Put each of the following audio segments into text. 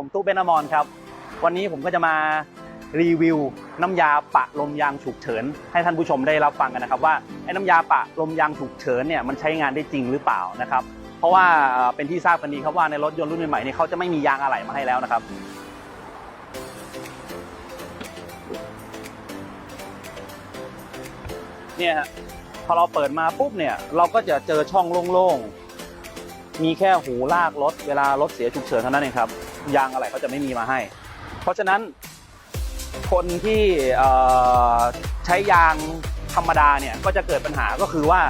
ผมตู้เบนอมอนครับ วันนี้ผมก็จะมารีวิวน้ำยาปะลมยางฉุกเฉิน ให้ท่านผู้ชมได้รับฟังกันนะครับ ว่าไอ้น้ำยาปะลมยางฉุกเฉินเนี่ยมันใช้งานได้จริงหรือเปล่านะครับ เพราะว่าเป็นที่ทราบกันดีครับว่าในรถยนต์รุ่นใหม่ๆเนี่ยเขาจะไม่มียางอะไหล่มาให้แล้วนะครับ เนี่ยฮะพอเราเปิดมาปุ๊บเนี่ยเราก็จะเจอช่องโล่งๆมีแค่หูลากรถเวลารถเสียฉุกเฉินเท่านั้นเองครับ ยางอะไรเขาจะไม่มีมาให้ เพราะฉะนั้นคนที่ใช้ยางธรรมดาเนี่ยก็จะเกิดปัญหาก็คือว่า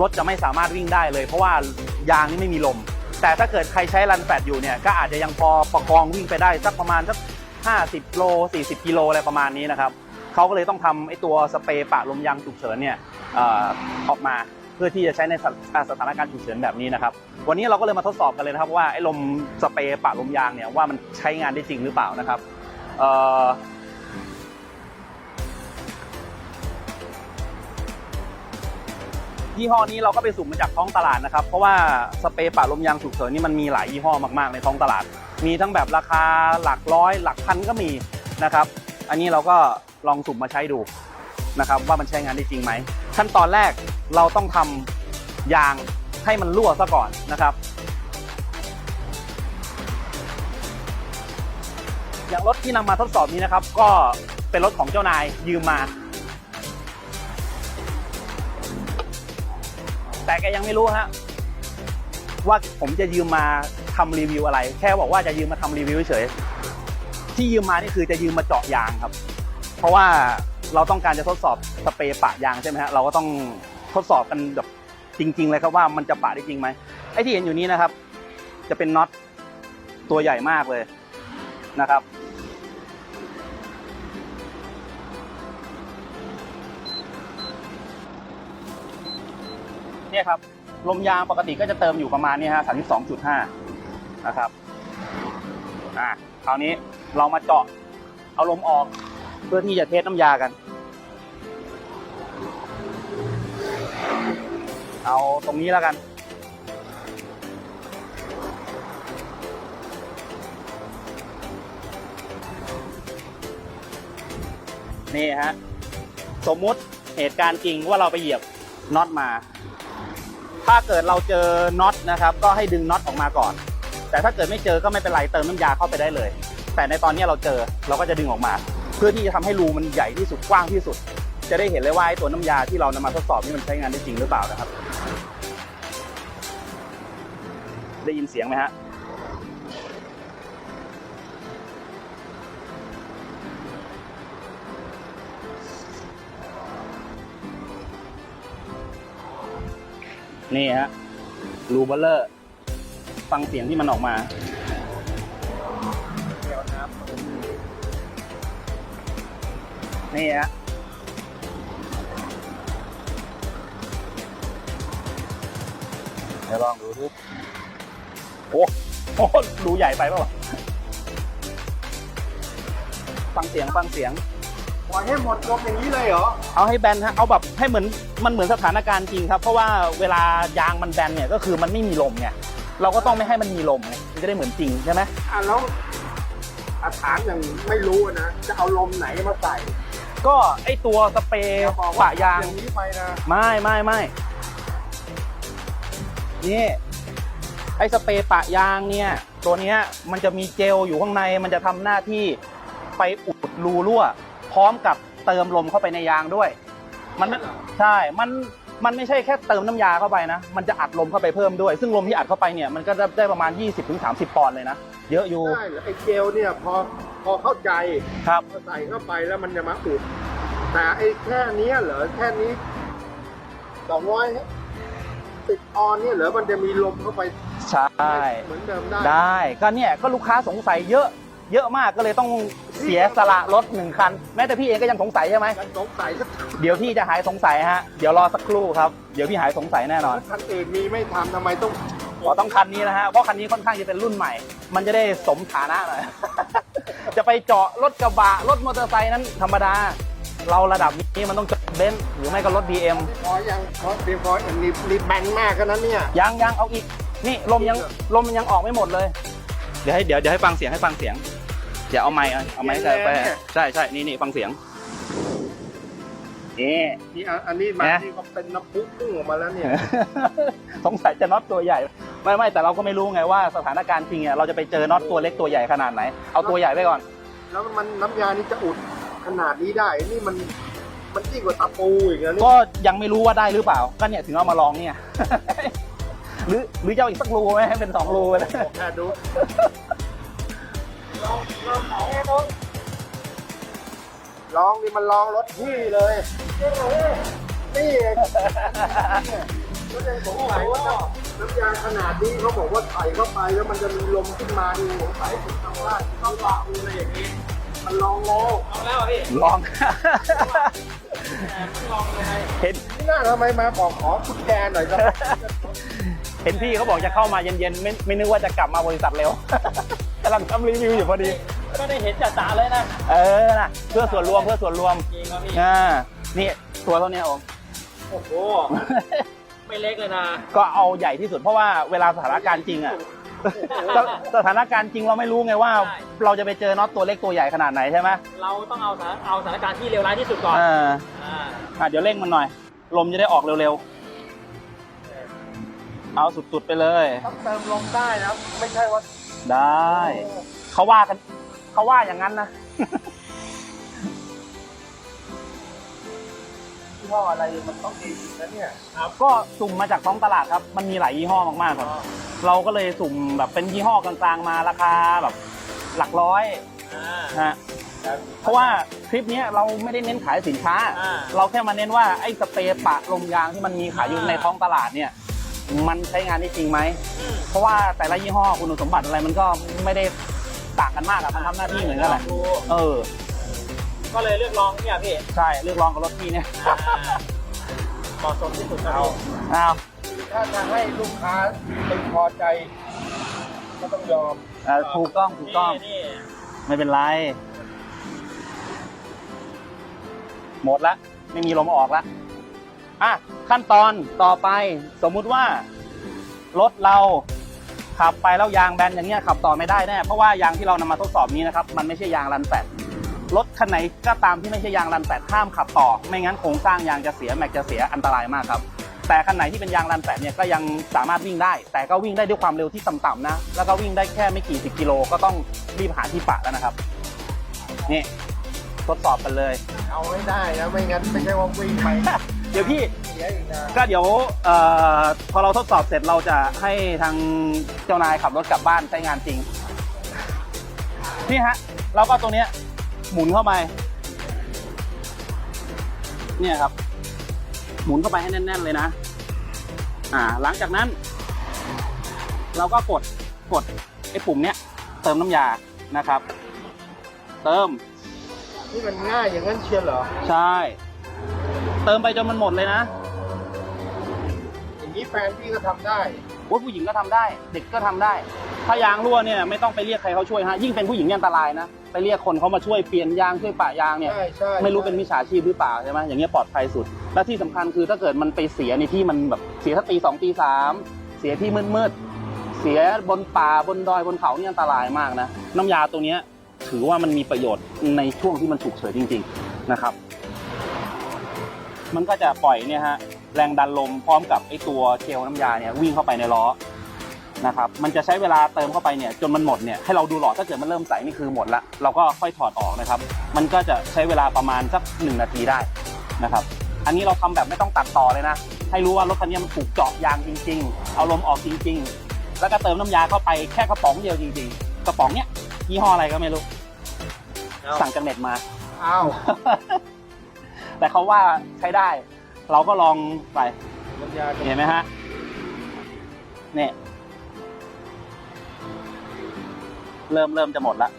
รถจะไม่สามารถวิ่งได้เลย เพราะว่ายางนี่ไม่มีลม แต่ถ้าเกิดใครใช้รันแฟดอยู่เนี่ยก็อาจจะยังพอประคองวิ่งไปได้สักประมาณสัก50โล40กิโลอะไรประมาณนี้นะครับเขาก็เลยต้องทำไอ้ตัวสเปรย์ปะลมยางฉุกเฉินเนี่ยออกมา เพื่อที่จะใช้ในสถานการณ์ฉุกเฉินแบบนี้นะครับ วันนี้เราก็เลยมาทดสอบกันเลยนะครับว่าไอ้ลมสเปรย์ปะลมยางเนี่ยว่ามันใช้งานได้จริงหรือเปล่านะครับยี่ห้อนี้เราก็ไปสุ่มมาจากท้องตลาดนะครับ เพราะว่าสเปรย์ปะลมยางฉุกเฉินนี่มันมีหลายยี่ห้อมากๆในท้องตลาด มีทั้งแบบราคาหลักร้อย หลักพันก็มีนะครับ อันนี้เราก็ลองสุ่มมาใช้ดูนะครับว่ามันใช้งานได้จริงไหม ขั้นตอนแรกเราต้องทำยางให้มันรั่วซะก่อนนะครับ อย่างรถที่นำมาทดสอบนี้นะครับ ก็เป็นรถของเจ้านายยืมมา แต่แกยังไม่รู้ฮะว่าผมจะยืมมาทำรีวิวอะไร แค่บอกว่าจะยืมมาทำรีวิวเฉยๆที่ยืมมานี่คือจะยืมมาเจาะยางครับ เพราะว่า เราต้องการจะทดสอบสเปรย์ปะยางใช่ไหมฮะเราก็ต้องทดสอบกันแบบจริง ๆ เลยครับว่ามันจะปะได้จริงไหมไอ้ที่เห็นอยู่นี้นะครับ จะเป็นน็อตตัวใหญ่มากเลยนะครับ เนี่ยครับลมยางปกติก็จะเติมอยู่ประมาณนี้ฮะ32.5นะครับอะคราวนี้เรามาเจาะเอาลมออก เพื่อที่จะเทสน้ำยากัน เอาตรงนี้แล้วกัน นี่ฮะ สมมุติเหตุการณ์จริงว่าเราไปเหยียบน็อตมา ถ้าเกิดเราเจอน็อตนะครับ ก็ให้ดึงน็อตออกมาก่อน แต่ถ้าเกิดไม่เจอก็ไม่เป็นไรเติมน้ำยาเข้าไปได้เลย แต่ในตอนนี้เราเจอเราก็จะดึงออกมา เพื่อที่จะทำให้รูมันใหญ่ที่สุดกว้างที่สุด จะได้เห็นเลยว่าไอ้ตัวน้ำยาที่เรานำมาทดสอบนี่มันใช้งานได้จริงหรือเปล่านะครับ ได้ยินเสียงไหมฮะนี่ฮะรูเบลเลอร์ ฟังเสียงที่มันออกมา นี่ฮะเดี๋ยวลองดูดูโอ้โหรูใหญ่ไปเปล่าวะฟังเสียงฟังเสียงปล่อยให้หมดลมอย่างนี้เลยเหรอ เอาให้แบนฮะ เอาแบบให้เหมือนมันเหมือนสถานการณ์จริงครับ เพราะว่าเวลายางมันแบนเนี่ยก็คือมันไม่มีลมไง เราก็ต้องไม่ให้มันมีลมไงมันจะได้เหมือนจริงใช่ไหมอะแล้วอาถามอย่างไม่รู้นะ จะเอาลมไหนมาใส่ ก็ไอตัวสเปรย์จะบอกปะยางอย่างนี้ไปนะไม่ไม่ไม่นี่ไอสเปรย์ปะยางเนี่ย ตัวเนี้ยมันจะมีเจลอยู่ข้างในมันจะทำหน้าที่ไปอุดรูรั่ว พร้อมกับเติมลมเข้าไปในยางด้วย มันไม่ใช่มันมันไม่ใช่แค่เติมน้ำยาเข้าไปนะ มันจะอัดลมเข้าไปเพิ่มด้วย ซึ่งลมที่อัดเข้าไปเนี่ย มันก็ได้ได้ประมาณ 20-30 ปอนด์เลยนะ เยอะอยู่ได้เหรอไอ้เจลเนี่ยพอพอเข้าใจครับ พอใส่เข้าไปแล้วมันจะมาอุด แต่ไอ้แค่เนี้ยเหรอแค่นี้สองร้อยสิบออนเนี่ยเหรอมันจะมีลมเข้าไปใช่ เหมือนเดิมได้ได้ก็เนี่ยก็ลูกค้าสงสัยเยอะ เยอะมากก็เลยต้องเสียสละรถหนึ่งคัน แม้แต่พี่เองก็ยังสงสัยใช่ไหมกันสงสัยสักเดี๋ยวพี่จะหายสงสัยฮะ เดี๋ยวรอสักครู่ครับ เดี๋ยวพี่หายสงสัยแน่นอน คันอื่นมีไม่ทำทำไมต้อง ขอต้องคันนี้นะฮะเพราะคันนี้ค่อนข้างจะเป็นรุ่นใหม่ มันจะได้สมฐานะหน่อย จะไปเจาะรถกระบะรถมอเตอร์ไซค์นั้นธรรมดา เราระดับนี้มันต้องเจาะเบนซ์หรือไม่ก็รถ BM พอยังพอเพียงพอรีบรีบแบนมากกันนั้นเนี่ยยังยังเอาอีก นี่ลมยังลมมันยังออกไม่หมดเลย เดี๋ยวให้เดี๋ยวเดี๋ยวให้ฟังเสียงให้ฟังเสียง เดี๋ยวเอาไม้เอาเอาไม้ใส่ไปใช่ใช่นี่นี่ฟังเสียง นี่ นี่อันอันนี้มานะ ที่ก็เป็นน้ำพุพุ่งออกมาแล้วเนี่ย สงสัยจะน็อตตัวใหญ่ ไม่ไม่แต่เราก็ไม่รู้ไงว่าสถานการณ์จริงเนี่ยเราจะไปเจอน็อตตัวเล็กตัวใหญ่ขนาดไหน เอาตัวใหญ่ไปก่อน แล้วมันน้ำยานี่จะอุดขนาดนี้ได้ นี่มันมันยิ่งกว่าตะปูอีกนะนี่ก็ยังไม่รู้ว่าได้หรือเปล่า ก็เนี่ยถึงเอามาลองเนี่ย หรือหรือจะเอาอีกสักรูไหมให้เป็นสองรูไปเลย แค่ดู ลองลองของให้น้อง ลองนี่มันลองรถพี่เลยนี่เองก็เลยสงสัยว่าน้ำยาขนาดนี้เขาบอกว่าใส่เข้าไปแล้วมันจะมีลมขึ้นมาดูสงสัยผมทำว่าต้องวางอะไรอย่างนี้ มันลองแล้วเอาแล้วพี่ลองลองยังไงเห็นนี่น่าทำไมมาบอกขอคุณแจหน่อยครับเห็นพี่เขาบอกจะเข้ามาเย็นๆไม่ไม่นึกว่าจะกลับมาบริษัทเร็วกำลังทำรีวิวอยู่พอดี ก็ได้เห็นจ่าๆเลยนะเออนะเพื่อส่วนรวมเพื่อส่วนรวมจริงครับพี่อ่านี่ตัวเท่านี้โองโอ้โหไม่เล็กเลยนะก็เอาใหญ่ที่สุดเพราะว่าเวลาสถานการณ์จริงอะสสถานการณ์จริงเราไม่รู้ไงว่าใช่เราจะไปเจอน็อตตัวเล็กตัวใหญ่ขนาดไหนใช่ไหมเราต้องเอาสถานเอาสถานการณ์ที่เลวร้ายที่สุดก่อนเอออ่าอะเดี๋ยวเร่งมันหน่อย ลมจะได้ออกเร็วๆเอาสุดๆไปเลยต้องเติมลมได้นะไม่ใช่ว่าได้เขาว่ากัน เขาว่าอย่างนั้นนะยี่ห้ออะไรมันต้องดีนะเนี่ยก็สุ่มมาจากท้องตลาดครับ มันมีหลายยี่ห้อมากๆครับ เราก็เลยสุ่มแบบเป็นยี่ห้อกลางๆมาราคาแบบหลักร้อยอ่านะฮะเพราะว่าคลิปเนี้ยเราไม่ได้เน้นขายสินค้าอ่าเราแค่มาเน้นว่าไอ้สเปรย์ปะลมยางที่มันมีขายอยู่อ่าในท้องตลาดเนี่ย มันใช้งานได้จริงไหมอืมเพราะว่าแต่ละยี่ห้อคุณสมบัติอะไรมันก็ไม่ได้ ต่างกันมากอะมันทำหน้าที่เหมือนกันแหละดูเออ ก็เลยเลือกลองเนี่ยพี่ใช่เลือกลองกับรถพี่เนี่ยอ่าเหมาะสมที่สุดครับเอาพี่อ้าวถ้าจะให้ลูกค้าเป็นพอใจ ก็ต้องยอมเอ่อถูกต้องถูกต้องนี่ไม่เป็นไร หมดละ ไม่มีลมออกละอะขั้นตอนต่อไปสมมุติว่ารถเรา ขับไปแล้วยางแบนอย่างเงี้ยขับต่อไม่ได้แน่เพราะว่ายางที่เรานำมาทดสอบนี้นะครับมันไม่ใช่ยางรันแปดรถคันไหนก็ตามที่ไม่ใช่ยางรันแปดห้ามขับต่อ ไม่งั้นโครงสร้างยางจะเสียแม็กจะเสียอันตรายมากครับแต่คันไหนที่เป็นยางรันแปดเนี่ยก็ยังสามารถวิ่งได้ แต่ก็วิ่งได้ด้วยความเร็วที่ต่ำๆนะ แล้วก็วิ่งได้แค่ไม่กี่สิบกิโลก็ต้องรีบหาที่ปะแล้วนะครับ นี่ทดสอบกันเลย เอาไม่ได้นะไม่งั้นไม่ใช่ว่าวิ่งไป เดี๋ยวพี่เสียอีกนะก็เดี๋ยวเอ่อพอเราทดสอบเสร็จเราจะให้ทางเจ้านายขับรถกลับบ้านใช้งานจริงนี่ฮะเราก็ตรงเนี้ยหมุนเข้าไป เนี่ยครับ หมุนเข้าไปให้แน่น ๆ เลยนะ อ่า หลังจากนั้น เราก็กดกดไอ้ปุ่มเนี้ยเติมน้ำยานะครับ เติม นี่มันง่ายอย่างนั้นเชียวเหรอ ใช่ เติมไปจนมันหมดเลยนะอย่างนี้แฟนพี่ก็ทำได้ว่าผู้หญิงก็ทำได้ เด็กก็ทำได้ ถ้ายางรั่วเนี่ยไม่ต้องไปเรียกใครเขาช่วยฮะยิ่งเป็นผู้หญิงเนี่ยอันตรายนะไปเรียกคนเขามาช่วยเปลี่ยนยางช่วยปะยางเนี่ย ใช่ใช่ไม่รู้เป็นมิจฉาชีพหรือเปล่าใช่ไหมอย่างเงี้ยปลอดภัยสุด และที่สำคัญคือถ้าเกิดมันไปเสียในที่มันแบบเสียถ้าตีสองตีสามเสียที่มืดมืดๆเสียบนป่าบนดอยบนเขาเนี่ยอันตรายมากนะ น้ำยาตัวเนี้ยถือว่ามันมีประโยชน์ในช่วงที่มันฉุกเฉินจริง ๆ นะครับ มันก็จะปล่อยเนี่ยฮะแรงดันลมพร้อมกับไอตัวเจลน้ำยาเนี่ยวิ่งเข้าไปในล้อนะครับมันจะใช้เวลาเติมเข้าไปเนี่ยจนมันหมดเนี่ยให้เราดูหลอดถ้าเกิดมันเริ่มใสนี่คือหมดละเราก็ค่อยถอดออกนะครับ มันก็จะใช้เวลาประมาณสักหนึ่งนาทีได้นะครับ อันนี้เราทำแบบไม่ต้องตัดต่อเลยนะ ให้รู้ว่ารถคันนี้มันถูกเจาะยางจริง ๆ เอาลมออกจริง ๆ แล้วก็เติมน้ำยาเข้าไปแค่กระป๋องเดียวจริงๆกระป๋องเนี้ยยี่ห้ออะไรก็ไม่รู้เอาสั่งจากเน็ตมาอ้าว แต่เขาว่าใช้ได้ เราก็ลองไปน้ำยาเห็นไหมฮะเนี่ยเริ่มเริ่มจะหมดละ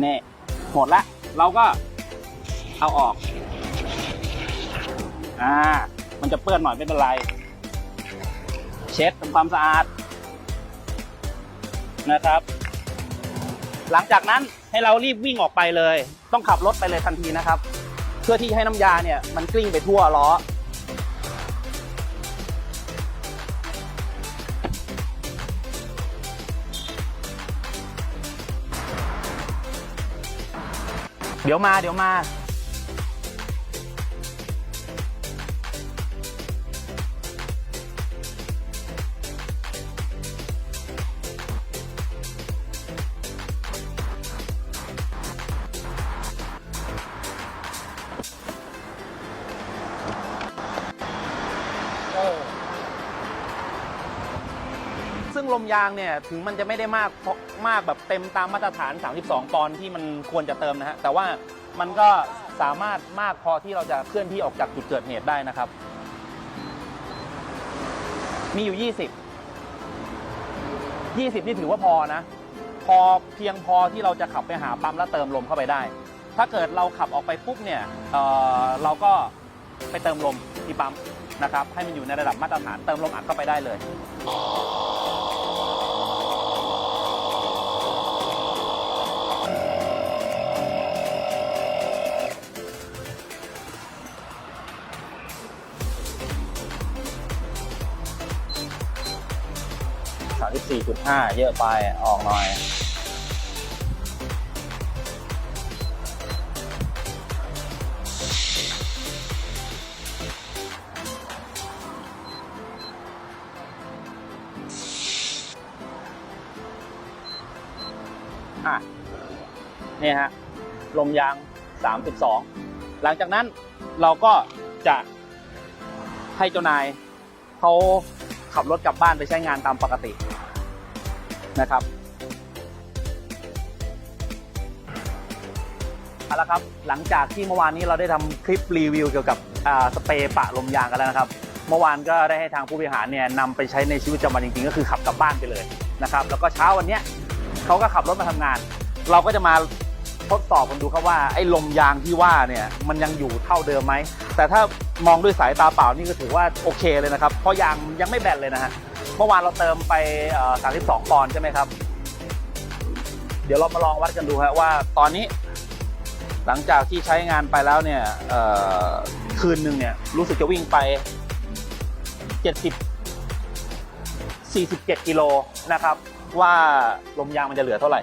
เนี่ยหมดละ เราก็เอาออก อ่า มันจะเปื้อนหน่อยไม่เป็นไร เช็ดทำความสะอาดนะครับ หลังจากนั้น ให้เรารีบวิ่งออกไปเลย ต้องขับรถไปเลยทันทีนะครับ เพื่อที่ให้น้ำยาเนี่ยมันกลิ้งไปทั่วล้อเดี๋ยวมาเดี๋ยวมา งลมยางเนี่ยถึงมันจะไม่ได้มากเพราะมากแบบเต็มตามมาตรฐาน 32 ปอนด์ที่มันควรจะเติมนะฮะแต่ว่ามันก็สามารถมากพอที่เราจะเคลื่อนที่ออกจากจุดเกิดเหตุได้นะครับ มีอยู่ 20 20 นี่ถือว่าพอนะ พอเพียงพอที่เราจะขับไปหาปั๊มแล้วเติมลมเข้าไปได้ ถ้าเกิดเราขับออกไปปุ๊บเนี่ยเเราก็ไปเติมลมที่ปั๊มนะครับให้มันอยู่ในระดับมาตรฐานเติมลมอัดเข้าไปได้เลย 4.5 เยอะไปออกหน่อย อะ นี่ฮะ ลมยาง 3.2 หลังจากนั้นเราก็จะให้เจ้านายเขาขับรถกลับบ้านไปใช้งานตามปกติ นะครับเอาละครับหลังจากที่เมื่อวานนี้เราได้ทำคลิปรีวิวเกี่ยวกับสเปรย์ปะลมยางกันแล้วนะครับ เมื่อวานก็ได้ให้ทางผู้บริหารเนี่ยนำไปใช้ในชีวิตประจำวันจริงๆ ก็คือขับกลับบ้านไปเลยนะครับ แล้วก็เช้าวันนี้เขาก็ขับรถมาทำงาน เราก็จะมาทดสอบกันดูครับว่าไอ้ลมยางที่ว่าเนี่ยมันยังอยู่เท่าเดิมไหมแต่ถ้ามองด้วยสายตาเปล่านี่ก็ถือว่าโอเคเลยนะครับ เพราะยางยังไม่แบนเลยนะฮะ เมื่อวานเราเติมไป 32 ปอนด์ใช่ไหมครับ เดี๋ยวเรามาลองวัดกันดูฮะว่าตอนนี้ หลังจากที่ใช้งานไปแล้วเนี่ยคืนหนึ่งเนี่ยรู้สึกจะวิ่งไป 70 47 กิโลนะครับ ว่าลมยางมันจะเหลือเท่าไหร่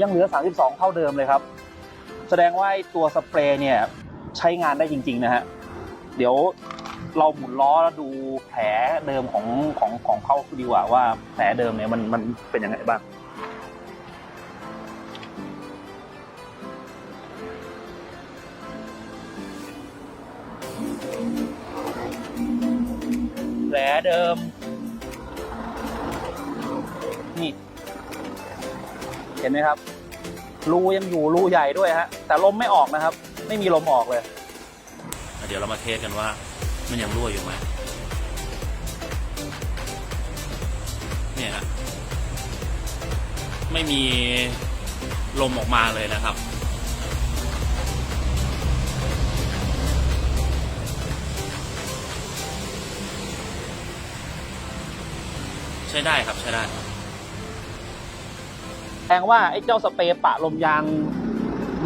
ยังเหลือ 32 เท่าเดิมเลยครับ แสดงว่าไอ้ตัวสเปรย์เนี่ยใช้งานได้จริง ๆ นะฮะ เดี๋ยวเราหมุนล้อแล้วดูแผลเดิมของของของเขาดีกว่าว่าแผลเดิมเนี่ยมันมันเป็นยังไงบ้างแผลเดิม นี่ เห็นไหมครับ รูยังอยู่รูใหญ่ด้วยฮะ แต่ลมไม่ออกนะครับ ไม่มีลมออกเลย เดี๋ยวเรามาเทสกันว่า มันยังรั่วอยู่ไหมเนี่ยฮะไม่มีลมออกมาเลยนะครับใช้ได้ครับใช้ได้ แสดงว่าไอ้เจ้าสเปรย์ปะลมยาง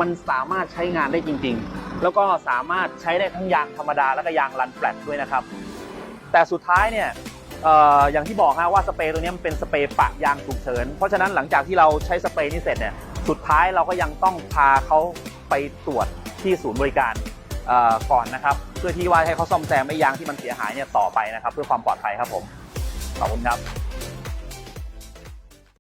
มันสามารถใช้งานได้จริง ๆ แล้วก็สามารถใช้ได้ทั้งยางธรรมดาแล้วก็ยางรันแฟลตด้วยนะครับ แต่สุดท้ายเนี่ยอย่างที่บอกฮะว่าสเปรย์ตัวนี้มันเป็นสเปรย์ปะยางฉุกเฉิน เพราะฉะนั้นหลังจากที่เราใช้สเปรย์นี้เสร็จเนี่ยสุดท้ายเราก็ยังต้องพาเขาไปตรวจที่ศูนย์บริการก่อนนะครับ เพื่อที่ว่าให้เขาซ่อมแซมไอ้ยางที่มันเสียหายเนี่ยต่อไปนะครับ เพื่อความปลอดภัยครับผมขอบคุณครับ